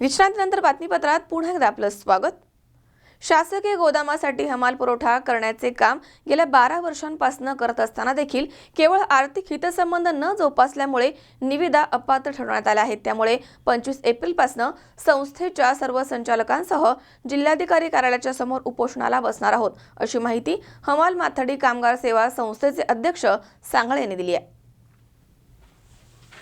विश्रांतीनंतर बातमीपत्रात पुन्हा एकदा आपलं स्वागत. शासकीय गोदामासाठी हमाल पुरवठा करण्याचे काम गेल्या बारा वर्षांपासून करत असताना देखील केवळ आर्थिक हितसंबंध न जोपासल्यामुळे निविदा अपात्र ठरवण्यात आल्या आहेत. त्यामुळे पंचवीस एप्रिलपासून संस्थेच्या सर्व संचालकांसह जिल्हाधिकारी कार्यालयाच्या समोर उपोषणाला बसणार आहोत अशी माहिती हमाल माथाडी कामगार सेवा संस्थेचे अध्यक्ष सांगळे यांनी दिली आहे.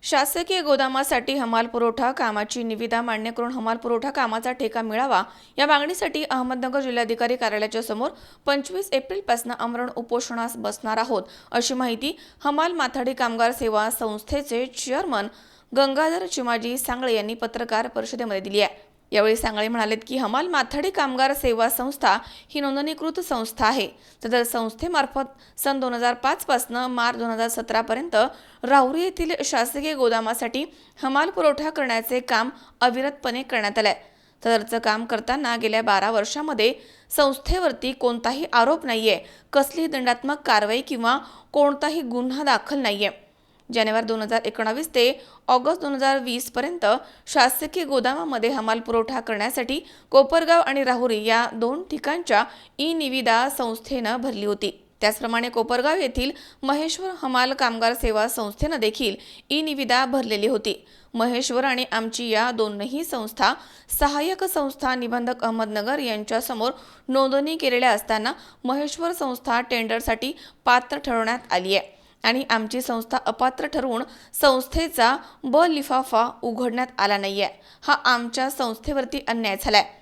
शासकीय गोदामासाठी हमाल पुरवठा कामाची निविदा मान्य करून हमाल पुरवठा कामाचा ठेका मिळावा या मागणीसाठी अहमदनगर जिल्हाधिकारी कार्यालयाच्या समोर पंचवीस एप्रिलपासून आमरण उपोषणास बसणार आहोत अशी माहिती हमाल माथाडी कामगार सेवा संस्थेचे चेअरमन गंगाधर चिमाजी सांगळे यांनी पत्रकार परिषदेमध्ये दिली आहे. यावेळी सांगळे म्हणालेत की हमाल माथाडी कामगार सेवा संस्था ही नोंदणीकृत संस्था आहे. तर संस्थेमार्फत सन दोन हजार पाचपासनं मार्च दोन हजार सतरापर्यंत राहुरी येथील शासकीय गोदामासाठी हमाल पुरवठा करण्याचे काम अविरतपणे करण्यात आलंय. सदरचं काम करताना गेल्या बारा वर्षामध्ये संस्थेवरती कोणताही आरोप नाहीये. कसलीही दंडात्मक कारवाई किंवा कोणताही गुन्हा दाखल नाहीये. जानेवारी दोन हजार एकोणावीस ते ऑगस्ट दोन हजार वीसपर्यंत शासकीय गोदामामध्ये हमाल पुरवठा करण्यासाठी कोपरगाव आणि राहुरी या दोन ठिकाणच्या ई निविदा संस्थेनं भरली होती. त्याचप्रमाणे कोपरगाव येथील महेश्वर हमाल कामगार सेवा संस्थेनं देखील ई निविदा भरलेली होती. महेश्वर आणि आमची या दोनही संस्था सहाय्यक संस्था निबंधक अहमदनगर यांच्यासमोर नोंदणी केलेल्या असताना महेश्वर संस्था टेंडरसाठी पात्र ठरवण्यात आली आहे आणि आमची संस्था अपात्र ठरवून संस्थेचा ब लिफाफा उघडण्यात आला नाही आहे हा आमच्या संस्थेवरती अन्याय झाला आहे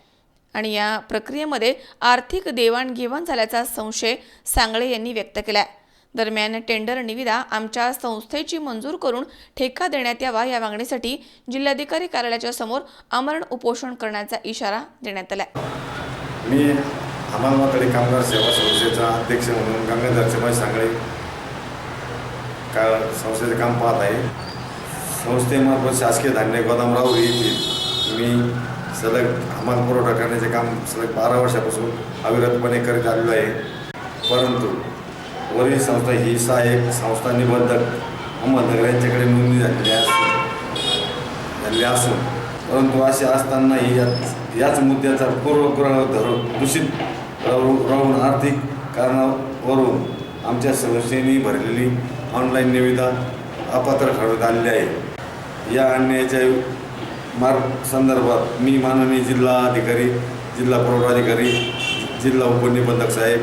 आणि या प्रक्रियेमध्ये आर्थिक देवाणघेवाण झाल्याचा संशय सांगळे यांनी व्यक्त केला दरम्यान टेंडर निविदा आमच्या संस्थेची मंजूर करून ठेका देण्यात यावा या मागणीसाठी जिल्हाधिकारी कार्यालयाच्या समोर आमरण उपोषण करण्याचा इशारा देण्यात आला मी हमालमातळी कामगार सेवा संस्थेचा अध्यक्ष म्हणून गंगाधर सांगळे का संस्थेचे काम पाहत आहे. संस्थेमार्फत शासकीय धान्य गोदामराव येतील. येथील मी सलग हमाल पुरवठा करण्याचे काम सलग बारा वर्षापासून अविरतपणे करीत आलेलो आहे. परंतु वरील संस्था ही सहाय्यक संस्था निबंधक अहमदनगर यांच्याकडे नोंदणी झालेली असून झालेली असून परंतु असे असतानाही याच याच मुद्द्याचा पूर्वग्रह धरून दूषित राहून आर्थिक कारणावरून आमच्या संस्थेने भरलेली ऑनलाईन निविदा अपात्र ठरवण्यात आलेली आहे. या अन्यायाच्या मार्ग संदर्भात मी माननीय जिल्हा अधिकारी जिल्हा पुरवठा अधिकारी जिल्हा उपनिबंधक साहेब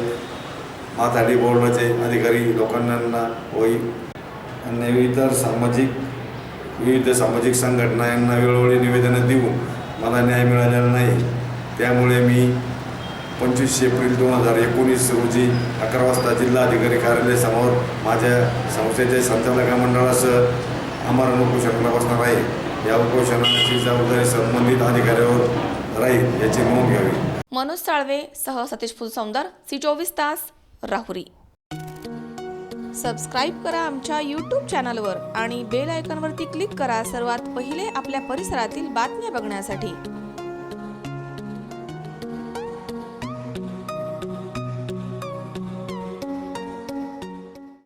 माथाडी बोर्डाचे अधिकारी लोकांना व आणि इतर सामाजिक विविध सामाजिक संघटना यांना वेळोवेळी निवेदनं देऊन मला न्याय मिळालेला नाही. त्यामुळे मी पंचवीस एप्रिल दोन हजार एकोणीस रोजी अकरा वाजता जिल्हाधिकारी कार्यालयासमोर माझ्या संस्थेच्या संचालक मंडळासह आम्हाला उपोषणाला बसणार आहे. या उपोषणाची जबाबदारी संबंधित अधिकाऱ्यावर राहील याची नोंद घ्यावी. मनोज साळवे सह सतीश फुलसौंदर सी चोवीस तास राहुरी. सबस्क्राईब करा आमच्या यूट्यूब चॅनलवर आणि बेल आयकॉनवरती क्लिक करा सर्वात पहिले आपल्या परिसरातील बातम्या बघण्यासाठी.